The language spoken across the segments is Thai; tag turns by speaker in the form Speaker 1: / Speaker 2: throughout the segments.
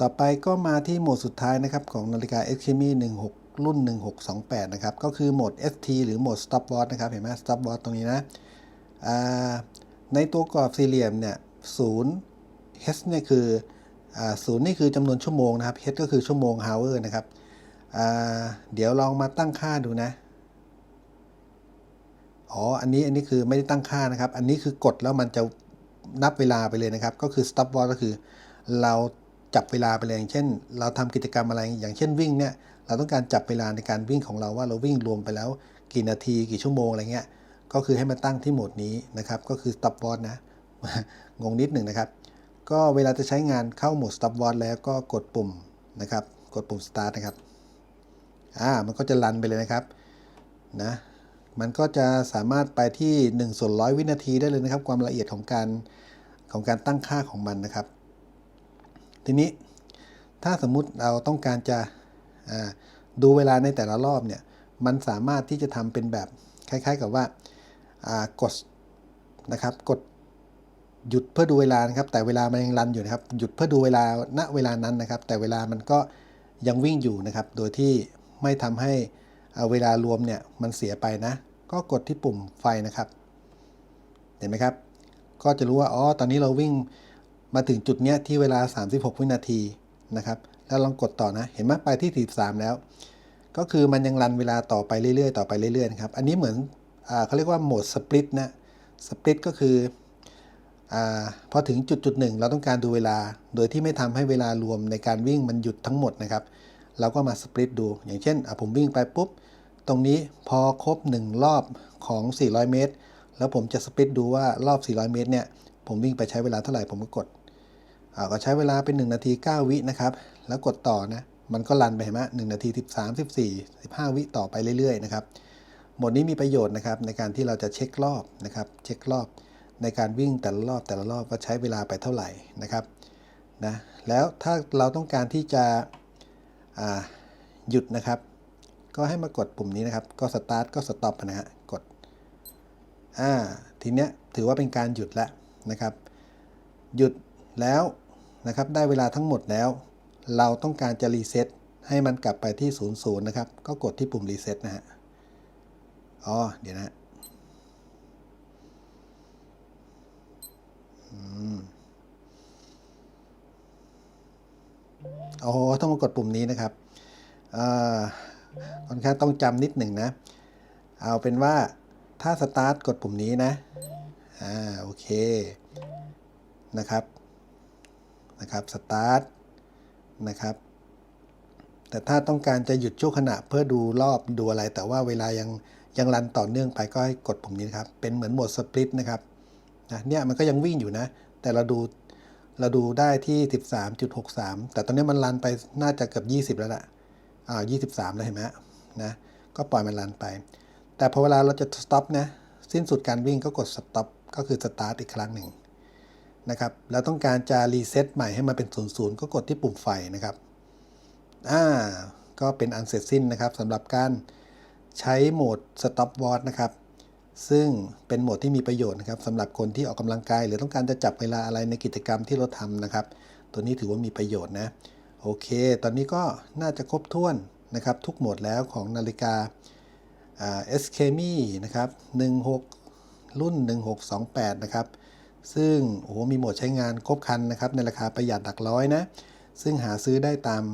Speaker 1: ต่อไปก็มาที่โหมดสุดท้ายนะครับของนาฬิกา e x c h e m y 16 รุ่น 1628 นะครับ ก็คือโหมด ST หรือโหมด Stop Watch นะครับ เห็นไหม Stop Watch ตรงนี้นะในตัวกรอบสี่เหลี่ยมเนี่ยศูนย์ H เนี่ยคือศูนย์นี่คือจำนวนชั่วโมงนะครับ H ก็คือชั่วโมง hour นะครับ เดี๋ยวลองมาตั้งค่าดูนะ อ๋อ อันนี้อันนี้คือไม่ได้ตั้งค่านะครับ อันนี้คือกดแล้วมันจะนับเวลาไปเลยนะครับ ก็คือ stop watch ก็คือเรา จับเวลาไปเลยอย่างเช่น เราทำกิจกรรมอะไรอย่างเช่นวิ่งเนี่ยเราต้องการจับเวลาในการวิ่งของเราว่าเราวิ่งรวมไปแล้ว กี่นาทีกี่ชั่วโมงอะไรเงี้ยก็คือให้มาตั้งที่โหมดนี้นะครับก็คือ stop watch นะงงนิดหนึ่งนะครับก็เวลาจะใช้งานเข้าโหมด stop watch แล้วก็กดปุ่มนะครับกดปุ่ม start นะครับอ่ามันก็จะรันไปเลยนะครับนะมันก็จะสามารถไปที่1ส่วนร้อยวินาทีได้เลยนะครับ ความละเอียดของการของการตั้งค่าของมันนะครับ ทีนี้ถ้าสมมุติเราต้องการจะดูเวลาในแต่ละรอบเนี่ย มันสามารถที่จะทำเป็นแบบคล้าย ๆ กับว่ากดนะครับ กดหยุดเพื่อดูเวลานะครับ แต่เวลามันยังรันอยู่นะครับ หยุดเพื่อดูเวลาณเวลานั้นนะครับ แต่เวลามันก็ยังวิ่งอยู่นะครับ โดยที่ไม่ทำให้เวลารวมเนี่ยมันเสียไปนะ ก็กดที่ปุ่มไฟนะครับ เห็นไหมครับ ก็จะรู้ว่า อ๋อ ตอนนี้เราวิ่ง มาถึงจุดเนี้ยที่เวลา 36 วินาทีนะครับแล้วลองกดต่อนะ เห็นไหมไปที่ 43 แล้ว ก็คือมันยังรันเวลาต่อไปเรื่อยๆ ต่อไปเรื่อยๆนะครับ อันนี้เหมือนอเขาเรียกว่าโหมดสปริตนะ สปริตก็คืออพอถึงจุดจุดหนึ่งเราต้องการดูเวลา โดยที่ไม่ทำให้เวลารวมในการวิ่งมันหยุดทั้งหมดนะครับ เราก็มาสปริตดู อย่างเช่นผมวิ่งไปปุ๊บ ตรงนี้พอครบ 1 รอบของ 400 เมตร แล้วผมจะสปิดดูว่ารอบ 400 เมตรเนี่ย ผมวิ่งไปใช้เวลาเท่าไหร่ ผมก็กด ก็ใช้เวลาเป็น 1 นาที 9 วินะครับ แล้วกดต่อนะ มันก็รันไปเห็นไหมหนาที 13 14 15 วิต่อไปเรื่อยๆนะครับหมดนี้มีประโยชน์นะครับในการที่เราจะเช็ครอบนะครับ เช็ครอบในการวิ่งแต่ละรอบแต่ละรอบว่าใช้เวลาไปเท่าไหร่นะครับนะแล้วถ้าเราต้องการที่จะหยุดนะครับ ก็ให้มากดปุ่มนี้นะครับ ก็สตาร์ทก็สต็อปนะฮะกดอ่าทีเนี้ยถือว่าเป็นการหยุดแล้วนะครับ หยุดแล้ว นะครับ ได้เวลาทั้งหมดแล้ว เราต้องการจะรีเซ็ตให้มันกลับไปที่0ูนย์นะครับ ก็กดที่ปุ่มรีเซ็ตนะฮะ อ๋อ เดี๋ยวนะโอ้ต้องมากดปุ่มนี้นะครับค่อนข้างต้องจำนิดหนึ่งนะ เอาเป็นว่าถ้าสตาร์ทกดปุ่มนี้นะ อ่า โอเค นะครับ นะครับสตาร์ทนะครับ แต่ถ้าต้องการจะหยุดชั่วขณะเพื่อดูรอบดูอะไร แต่ว่าเวลายังยังรันต่อเนื่องไปก็ให้กดปุ่มนี้ครับ เป็นเหมือนโหมดสปริตนะครับนะเนี่ยมันก็ยังวิ่งอยู่นะ แต่เราดูเราดูได้ที่ 13.63 แต่ตอนนี้มันรันไปน่าจะเกือบ20 แล้วล่ะอ่า23 แล้วเห็นไหมนะก็ปล่อยมันรันไป แต่พอเวลาเราจะ stop นะ สิ้นสุดการวิ่งก็กด stop ก็คือ start อีกครั้งหนึ่ง นะครับแล้วต้องการจะรีเซ็ตใหม่ให้มันเป็น0 0ก็กดที่ปุ่มไฟนะครับอ่าก็เป็นอันเสร็จสิ้นนะครับสำหรับการใช้โหมด stop watch นะครับ ซึ่งเป็นโหมดที่มีประโยชน์นะครับสำหรับคนที่ออกกำลังกาย หรือต้องการจะจับเวลาอะไรในกิจกรรมที่เราทำนะครับ ตัวนี้ถือว่ามีประโยชน์นะโอเค ตอนนี้ก็น่าจะครบถ้วนนะครับ ทุกโหมดแล้วของนาฬิกาเอสเคมีนะครับ16 รุ่น 1628 นะครับ ซึ่งโอ้โหมีโหมดใช้งานครบคันนะครับในราคาประหยัดหลักร้อยนะซึ่งหาซื้อได้ตาม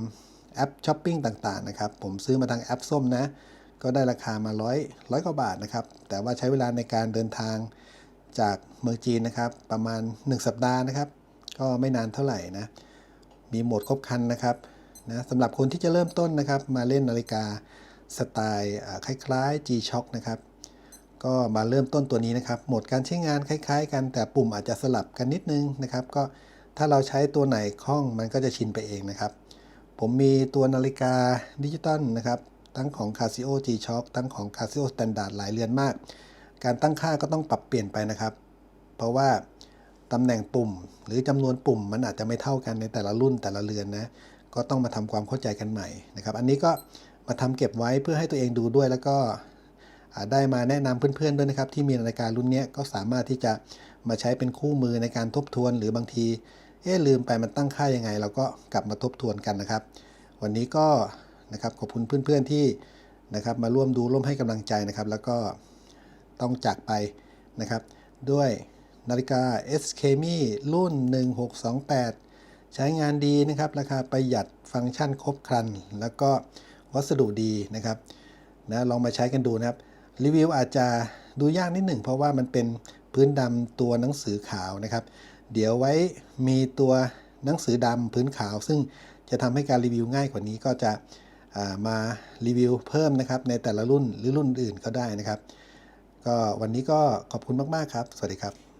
Speaker 1: แอปช้อปปิ้งต่างๆนะครับผมซื้อมาทางแอปส้มนะก็ได้ราคามาร้อยร้อยกว่าบาทนะครับแต่ว่าใช้เวลาในการเดินทางจากเมืองจีนนะครับประมาณ 1 สัปดาห์นะครับ ก็ไม่นานเท่าไหร่นะมีโหมดครบคันนะครับนะสำหรับคนที่จะเริ่มต้นนะครับมาเล่นนาฬิกาสไตล์คล้ายๆ G-Shock นะครับ ก็มาเริ่มต้นตัวนี้นะครับโหมดการใช้งานคล้าย ๆ กันแต่ปุ่มอาจจะสลับกันนิดนึงนะครับ ก็ถ้าเราใช้ตัวไหนคล่องมันก็จะชินไปเองนะครับ ผมมีตัวนาฬิกาดิจิตอลนะครับ ทั้งของ Casio G-Shock ทั้งของ Casio Standard หลายเรือนมาก การตั้งค่าก็ต้องปรับเปลี่ยนไปนะครับ เพราะว่าตำแหน่งปุ่ม หรือจำนวนปุ่มมันอาจจะไม่เท่ากันในแต่ละรุ่นแต่ละเรือนนะก็ต้องมาทำความเข้าใจกันใหม่นะครับ อันนี้ก็มาทำเก็บไว้เพื่อให้ตัวเองดูด้วยแล้วก็ ได้มาแนะนำเพื่อนๆด้วยนะครับ ที่มีนาฬิการุ่นนี้ก็สามารถที่จะมาใช้เป็นคู่มือในการทบทวน หรือบางทีเอ๊ะลืมไปมันตั้งค่ายังไง เราก็กลับมาทบทวนกันนะครับ วันนี้ก็นะครับขอบคุณเพื่อนๆที่นะครับมาร่วมดูร่วมให้กำลังใจนะครับ แล้วก็ต้องจากไปนะครับ ด้วยนาฬิกา s k m i รุ่น 1628 ใช้งานดีนะครับ ราคาประหยัดฟังก์ชันครบครัน แล้วก็วัสดุดีนะครับนะลองมาใช้กันดูนะครับ รีวิวอาจจะดูยากนิดหนึ่งเพราะว่ามันเป็นพื้นดำตัวหนังสือขาวนะครับ เดี๋ยวไว้มีตัวหนังสือดำพื้นขาว ซึ่งจะทำให้การรีวิวง่ายกว่านี้ก็จะามารีวิวเพิ่มนะครับในแต่ละรุ่นหรือรุ่นอื่นก็ได้นะครับ ก็วันนี้ก็ขอบคุณมาก ๆ ครับ สวัสดีครับ